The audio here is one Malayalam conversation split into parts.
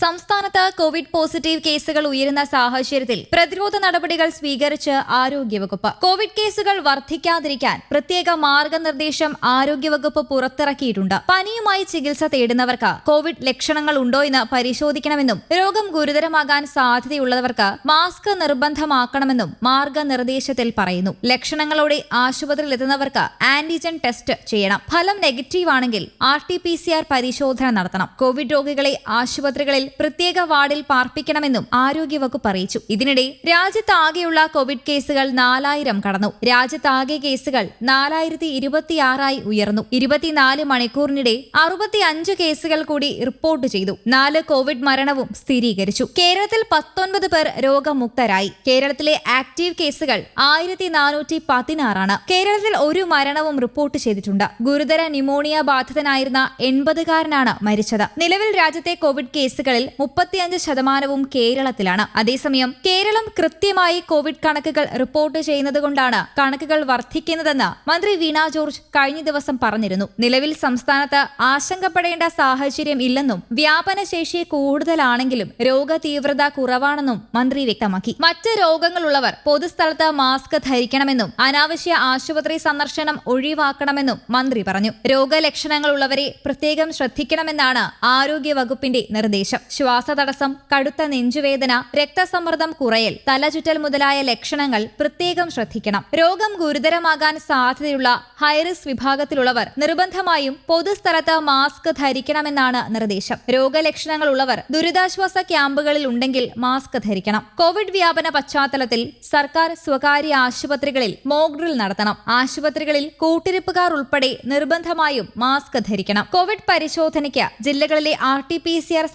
സംസ്ഥാനത്ത് കോവിഡ് പോസിറ്റീവ് കേസുകൾ ഉയരുന്ന സാഹചര്യത്തിൽ പ്രതിരോധ നടപടികൾ സ്വീകരിച്ച് ആരോഗ്യവകുപ്പ്. കോവിഡ് കേസുകൾ വർദ്ധിക്കാതിരിക്കാൻ പ്രത്യേക മാർഗനിർദ്ദേശം ആരോഗ്യവകുപ്പ് പുറത്തിറക്കിയിട്ടുണ്ട്. പനിയുമായി ചികിത്സ തേടുന്നവർക്ക് കോവിഡ് ലക്ഷണങ്ങൾ ഉണ്ടോ എന്ന് പരിശോധിക്കണമെന്നും രോഗം ഗുരുതരമാകാൻ സാധ്യതയുള്ളവർക്ക് മാസ്ക് നിർബന്ധമാക്കണമെന്നും മാർഗനിർദ്ദേശത്തിൽ പറയുന്നു. ലക്ഷണങ്ങളോടെ ആശുപത്രിയിൽ എത്തുന്നവർക്ക് ആന്റിജൻ ടെസ്റ്റ് ചെയ്യണം. ഫലം നെഗറ്റീവ് ആണെങ്കിൽ R T P C R പരിശോധന നടത്തണം. കോവിഡ് രോഗികളെ ആശുപത്രികളിൽ പ്രത്യേക വാർഡിൽ പാർപ്പിക്കണമെന്നും ആരോഗ്യവകുപ്പ് അറിയിച്ചു. ഇതിനിടെ രാജ്യത്താകെയുള്ള കോവിഡ് കേസുകൾ നാലായിരം കടന്നു. രാജ്യത്താകെ കേസുകൾ നാലായിരത്തി ഇരുപത്തിയാറായി ഉയർന്നു. ഇരുപത്തിനാല് മണിക്കൂറിനിടെ അറുപത്തിയഞ്ച് കേസുകൾ കൂടി റിപ്പോർട്ട് ചെയ്തു. നാല് കോവിഡ് മരണവും സ്ഥിരീകരിച്ചു. കേരളത്തിൽ പത്തൊൻപത് പേർ രോഗമുക്തരായി. കേരളത്തിലെ ആക്റ്റീവ് കേസുകൾ ആയിരത്തി നാനൂറ്റി പതിനാറാണ് കേരളത്തിൽ ഒരു മരണവും റിപ്പോർട്ട് ചെയ്തിട്ടുണ്ട്. ഗുരുതര ന്യൂമോണിയ ബാധിതനായിരുന്ന എൺപതുകാരനാണ് മരിച്ചത്. നിലവിൽ രാജ്യത്തെ കോവിഡ് കേസുകളിൽ മുപ്പത്തിയഞ്ച് ശതമാനവും കേരളത്തിലാണ്. അതേസമയം കേരളം കൃത്യമായി കോവിഡ് കണക്കുകൾ റിപ്പോർട്ട് ചെയ്യുന്നതുകൊണ്ടാണ് കണക്കുകൾ വർദ്ധിക്കുന്നതെന്ന് മന്ത്രി വീണ ജോർജ് കഴിഞ്ഞ ദിവസം പറഞ്ഞിരുന്നു. നിലവിൽ സംസ്ഥാനത്ത് ആശങ്കപ്പെടേണ്ട സാഹചര്യം ഇല്ലെന്നും വ്യാപനശേഷി കൂടുതലാണെങ്കിലും രോഗതീവ്രത കുറവാണെന്നും മന്ത്രി വ്യക്തമാക്കി. മറ്റ് രോഗങ്ങളുള്ളവർ പൊതുസ്ഥലത്ത് മാസ്ക് ധരിക്കണമെന്നും അനാവശ്യ ആശുപത്രി സന്ദർശനം ഒഴിവാക്കണമെന്നും മന്ത്രി പറഞ്ഞു. രോഗലക്ഷണങ്ങളുള്ളവരെ പ്രത്യേകം ശ്രദ്ധിക്കണമെന്നാണ് ആരോഗ്യ വകുപ്പിന്റെ നിർദ്ദേശം. ശ്വാസതടസ്സം കടുത്ത നെഞ്ചുവേദന രക്തസമ്മർദ്ദം കുറയൽ തലചുറ്റൽ മുതലായ ലക്ഷണങ്ങൾ പ്രത്യേകം ശ്രദ്ധിക്കണം. രോഗം ഗുരുതരമാകാൻ സാധ്യതയുള്ള ഹൈറിസ്ക് വിഭാഗത്തിലുള്ളവർ നിർബന്ധമായും പൊതുസ്ഥലത്ത് മാസ്ക് ധരിക്കണമെന്നാണ് നിർദ്ദേശം. രോഗലക്ഷണങ്ങൾ ഉള്ളവർ ദുരിതാശ്വാസ ക്യാമ്പുകളിൽ ഉണ്ടെങ്കിൽ മാസ്ക് ധരിക്കണം. കോവിഡ് വ്യാപന പശ്ചാത്തലത്തിൽ സർക്കാർ സ്വകാര്യ ആശുപത്രികളിൽ മോക്ഡ്രിൽ നടത്തണം. ആശുപത്രികളിൽ കൂട്ടിരിപ്പുകാർ ഉൾപ്പെടെ നിർബന്ധമായും മാസ്ക് ധരിക്കണം. കോവിഡ് പരിശോധനയ്ക്ക് ജില്ലകളിലെ R T P C R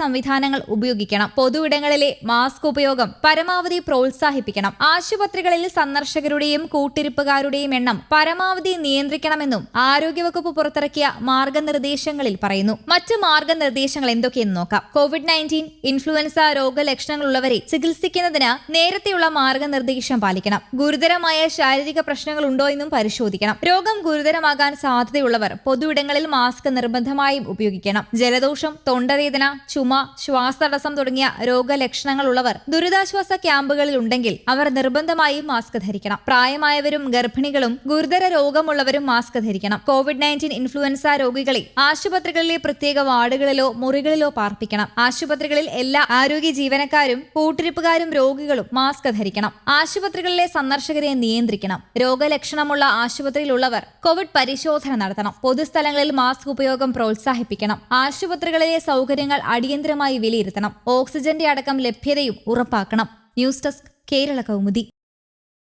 സംവിധാനങ്ങൾ ഉപയോഗിക്കണം. പൊതുയിടങ്ങളിലെ മാസ്ക് ഉപയോഗം പരമാവധി പ്രോത്സാഹിപ്പിക്കണം. ആശുപത്രികളിൽ സന്ദർശകരുടെയും കൂട്ടിരിപ്പുകാരുടെയും എണ്ണം പരമാവധി നിയന്ത്രിക്കണമെന്നും ആരോഗ്യവകുപ്പ് പുറത്തിറക്കിയ മാർഗനിർദ്ദേശങ്ങളിൽ പറയുന്നു. മറ്റ് മാർഗനിർദ്ദേശങ്ങൾ എന്തൊക്കെയെന്ന് നോക്കാം. കോവിഡ് നയന്റീൻ ഇൻഫ്ലുവൻസ രോഗലക്ഷണങ്ങളുള്ളവരെ ചികിത്സിക്കുന്നതിന് നേരത്തെയുള്ള മാർഗനിർദ്ദേശം പാലിക്കണം. ഗുരുതരമായ ശാരീരിക പ്രശ്നങ്ങൾ ഉണ്ടോ എന്നും പരിശോധിക്കണം. രോഗം ഗുരുതരമാകാൻ സാധ്യതയുള്ളവർ പൊതുയിടങ്ങളിൽ മാസ്ക് നിർബന്ധമായും ഉപയോഗിക്കണം. ജലദോഷം തൊണ്ടവേദന ചുമ ശ്വാസതടസ്സം തുടങ്ങിയ രോഗലക്ഷണങ്ങൾ ഉള്ളവർ ദുരിതാശ്വാസ ക്യാമ്പുകളിൽ ഉണ്ടെങ്കിൽ അവർ നിർബന്ധമായും മാസ്ക് ധരിക്കണം. പ്രായമായവരും ഗർഭിണികളും ഗുരുതര രോഗമുള്ളവരും മാസ്ക് ധരിക്കണം. കോവിഡ് നയന്റീൻ ഇൻഫ്ലുവൻസ രോഗികളെ ആശുപത്രികളിലെ പ്രത്യേക വാർഡുകളിലോ മുറികളിലോ പാർപ്പിക്കണം. ആശുപത്രികളിൽ എല്ലാ ആരോഗ്യ ജീവനക്കാരും കൂട്ടിരിപ്പുകാരും രോഗികളും മാസ്ക് ധരിക്കണം. ആശുപത്രികളിലെ സന്ദർശകരെ നിയന്ത്രിക്കണം. രോഗലക്ഷണമുള്ള ആശുപത്രിയിലുള്ളവർ കോവിഡ് പരിശോധന നടത്തണം. പൊതുസ്ഥലങ്ങളിൽ മാസ്ക് ഉപയോഗം പ്രോത്സാഹിപ്പിക്കണം. ആശുപത്രികളിലെ സൗകര്യങ്ങൾ അടിയന്തരമായി വിലയിരുത്തണം. ഓക്സിജന്റെ അടക്കം ലഭ്യതയും ഉറപ്പാക്കണം. News desk Kerala Kaumudi.